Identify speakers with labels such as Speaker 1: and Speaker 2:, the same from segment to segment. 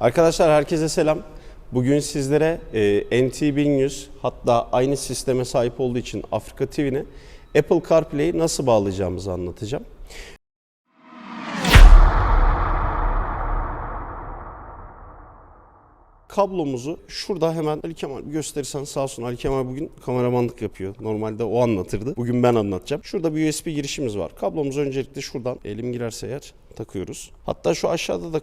Speaker 1: Arkadaşlar herkese selam. Bugün sizlere e, NT 1100 hatta aynı sisteme sahip olduğu için Afrika TV'ne Apple CarPlay'i nasıl bağlayacağımızı anlatacağım. Kablomuzu şurada hemen Ali Kemal gösterirsen sağ olsun Ali Kemal bugün kameramanlık yapıyor. Normalde o anlatırdı. Bugün ben anlatacağım. Şurada bir USB girişimiz var. Kablomuzu öncelikle şuradan elim girerse eğer takıyoruz. Hatta şu aşağıda da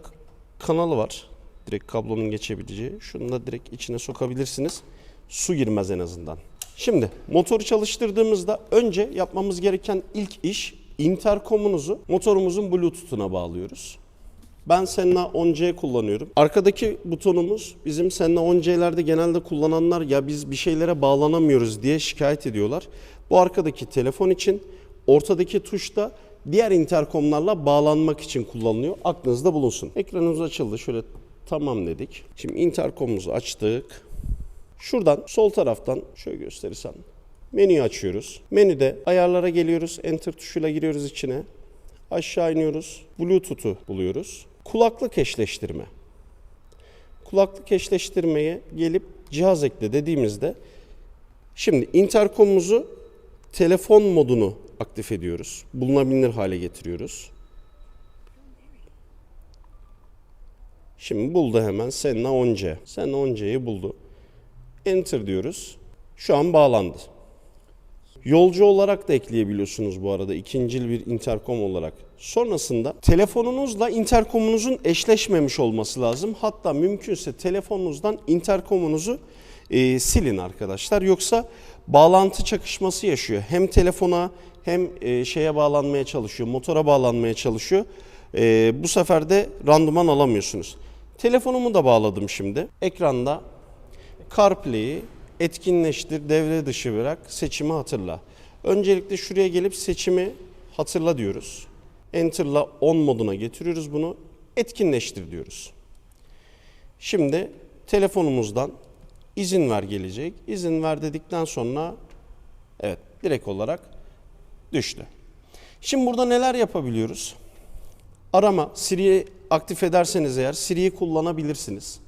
Speaker 1: kanalı var. Direkt kablonun geçebileceği. Şunu da direkt içine sokabilirsiniz. Su girmez en azından. Şimdi motoru çalıştırdığımızda önce yapmamız gereken ilk iş interkomunuzu motorumuzun bluetooth'una bağlıyoruz. Ben Senna 10C kullanıyorum. Arkadaki butonumuz bizim Senna 10C'lerde genelde kullananlar ya biz bir şeylere bağlanamıyoruz diye şikayet ediyorlar. Bu arkadaki telefon için, ortadaki tuş da diğer interkomlarla bağlanmak için kullanılıyor. Aklınızda bulunsun. Ekranımız açıldı. Şöyle tamam dedik. Şimdi interkomumuzu açtık. Şuradan sol taraftan şöyle gösterirsem menüyü açıyoruz. Menüde ayarlara geliyoruz. Enter tuşuyla giriyoruz içine. Aşağı iniyoruz. Bluetooth'u buluyoruz. Kulaklık eşleştirme. Kulaklık eşleştirmeye gelip cihaz ekle dediğimizde şimdi interkomumuzu telefon modunu aktif ediyoruz. Bulunabilir hale getiriyoruz. Şimdi buldu hemen Senna 10C. Senna 10C'yi buldu. Enter diyoruz. Şu an bağlandı. Yolcu olarak da ekleyebiliyorsunuz bu arada ikincil bir interkom olarak. Sonrasında telefonunuzla interkomunuzun eşleşmemiş olması lazım. Hatta mümkünse telefonunuzdan interkomunuzu e, silin arkadaşlar. Yoksa bağlantı çakışması yaşıyor. Hem telefona hem e, şeye bağlanmaya çalışıyor, motora bağlanmaya çalışıyor. E, bu sefer de randıman alamıyorsunuz. Telefonumu da bağladım şimdi. Ekranda CarPlay'i etkinleştir, devre dışı bırak, seçimi hatırla. Öncelikle şuraya gelip seçimi hatırla diyoruz. Enter'la on moduna getiriyoruz bunu. Etkinleştir diyoruz. Şimdi telefonumuzdan izin ver gelecek. İzin ver dedikten sonra evet direkt olarak düştü. Şimdi burada neler yapabiliyoruz? Arama, Siri'yi aktif ederseniz eğer Siri'yi kullanabilirsiniz.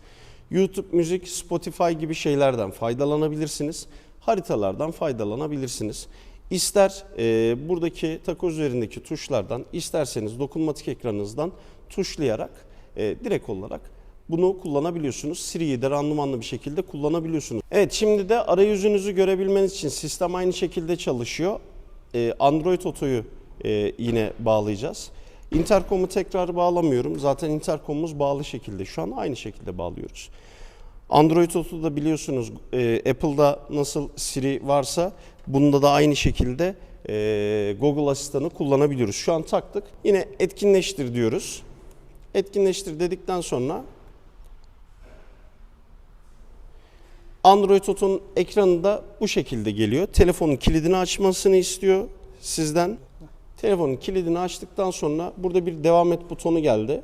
Speaker 1: YouTube müzik, Spotify gibi şeylerden faydalanabilirsiniz. Haritalardan faydalanabilirsiniz. İster e, buradaki takoz üzerindeki tuşlardan, isterseniz dokunmatik ekranınızdan tuşlayarak e, direkt olarak bunu kullanabiliyorsunuz. Siri'yi de randımanlı bir şekilde kullanabiliyorsunuz. Evet şimdi de arayüzünüzü görebilmeniz için sistem aynı şekilde çalışıyor. E, Android Auto'yu e, yine bağlayacağız. Intercom'u tekrar bağlamıyorum. Zaten intercom'umuz bağlı şekilde. Şu an aynı şekilde bağlıyoruz. Android Auto'da biliyorsunuz e, Apple'da nasıl Siri varsa bunda da aynı şekilde e, Google asistanı kullanabiliyoruz. Şu an taktık. Yine etkinleştir diyoruz. Etkinleştir dedikten sonra Android Auto'nun ekranı da bu şekilde geliyor. Telefonun kilidini açmasını istiyor sizden. Telefonun kilidini açtıktan sonra burada bir devam et butonu geldi.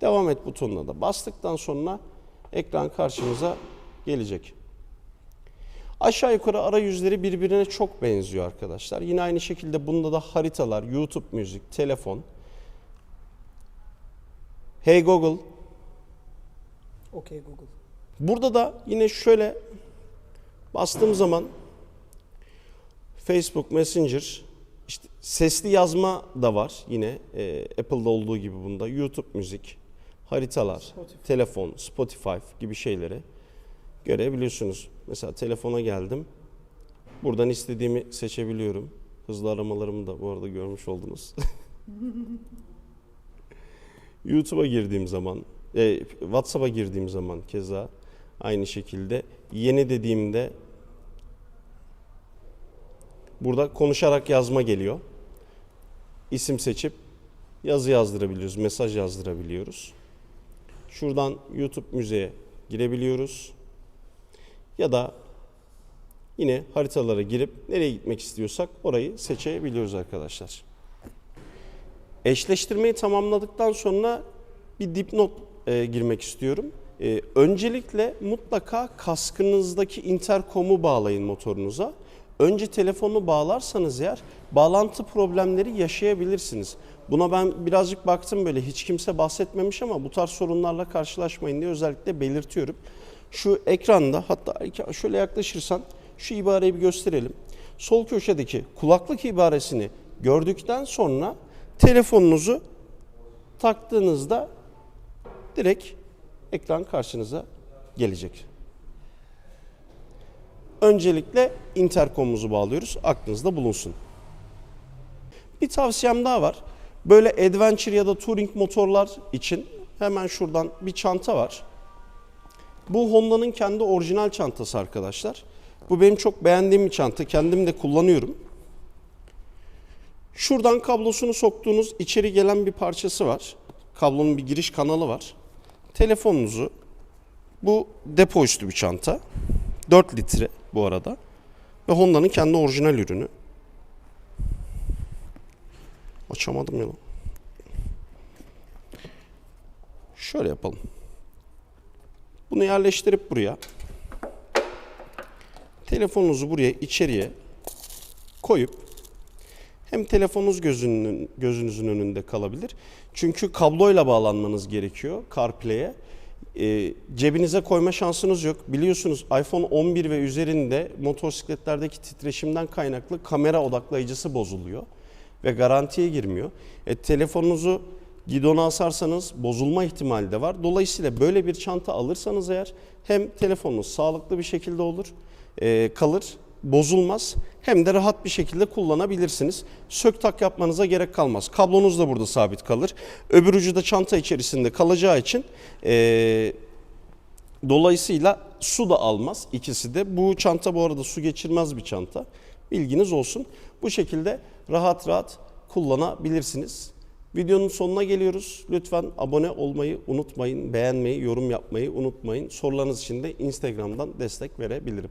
Speaker 1: Devam et butonuna da bastıktan sonra ekran karşımıza gelecek. Aşağı yukarı arayüzleri birbirine çok benziyor arkadaşlar. Yine aynı şekilde bunda da haritalar, YouTube müzik, telefon. Hey Google.
Speaker 2: Okey Google.
Speaker 1: Burada da yine şöyle bastığım zaman Facebook Messenger, işte sesli yazma da var yine e, Apple'da olduğu gibi bunda. YouTube müzik, haritalar,
Speaker 2: Spotify.
Speaker 1: telefon, Spotify gibi şeyleri görebiliyorsunuz. Mesela telefona geldim. Buradan istediğimi seçebiliyorum. Hızlı aramalarımı da bu arada görmüş oldunuz. YouTube'a girdiğim zaman, e, WhatsApp'a girdiğim zaman keza aynı şekilde yeni dediğimde burada konuşarak yazma geliyor. İsim seçip yazı yazdırabiliyoruz, mesaj yazdırabiliyoruz. Şuradan YouTube müzeye girebiliyoruz. Ya da yine haritalara girip nereye gitmek istiyorsak orayı seçebiliyoruz arkadaşlar. Eşleştirmeyi tamamladıktan sonra bir dipnot e, girmek istiyorum. E, öncelikle mutlaka kaskınızdaki interkomu bağlayın motorunuza. Önce telefonu bağlarsanız eğer bağlantı problemleri yaşayabilirsiniz. Buna ben birazcık baktım böyle hiç kimse bahsetmemiş ama bu tarz sorunlarla karşılaşmayın diye özellikle belirtiyorum. Şu ekranda hatta şöyle yaklaşırsan şu ibareyi bir gösterelim. Sol köşedeki kulaklık ibaresini gördükten sonra telefonunuzu taktığınızda direkt ekran karşınıza gelecek. Öncelikle interkomumuzu bağlıyoruz. Aklınızda bulunsun. Bir tavsiyem daha var. Böyle adventure ya da touring motorlar için hemen şuradan bir çanta var. Bu Honda'nın kendi orijinal çantası arkadaşlar. Bu benim çok beğendiğim bir çanta. Kendim de kullanıyorum. Şuradan kablosunu soktuğunuz içeri gelen bir parçası var. Kablonun bir giriş kanalı var. Telefonunuzu bu depo üstü bir çanta. 4 litre bu arada. Ve Honda'nın kendi orijinal ürünü. Açamadım ya. Şöyle yapalım. Bunu yerleştirip buraya. Telefonunuzu buraya içeriye koyup hem telefonunuz gözünün, gözünüzün önünde kalabilir. Çünkü kabloyla bağlanmanız gerekiyor CarPlay'e. Ee, cebinize koyma şansınız yok. Biliyorsunuz iPhone 11 ve üzerinde motosikletlerdeki titreşimden kaynaklı kamera odaklayıcısı bozuluyor ve garantiye girmiyor. E, telefonunuzu gidona asarsanız bozulma ihtimali de var. Dolayısıyla böyle bir çanta alırsanız eğer hem telefonunuz sağlıklı bir şekilde olur, e, kalır, bozulmaz hem de rahat bir şekilde kullanabilirsiniz. Sök tak yapmanıza gerek kalmaz. Kablonuz da burada sabit kalır. Öbür ucu da çanta içerisinde kalacağı için e, dolayısıyla su da almaz ikisi de. Bu çanta bu arada su geçirmez bir çanta. Bilginiz olsun. Bu şekilde rahat rahat kullanabilirsiniz. Videonun sonuna geliyoruz. Lütfen abone olmayı unutmayın, beğenmeyi, yorum yapmayı unutmayın. Sorularınız için de Instagram'dan destek verebilirim.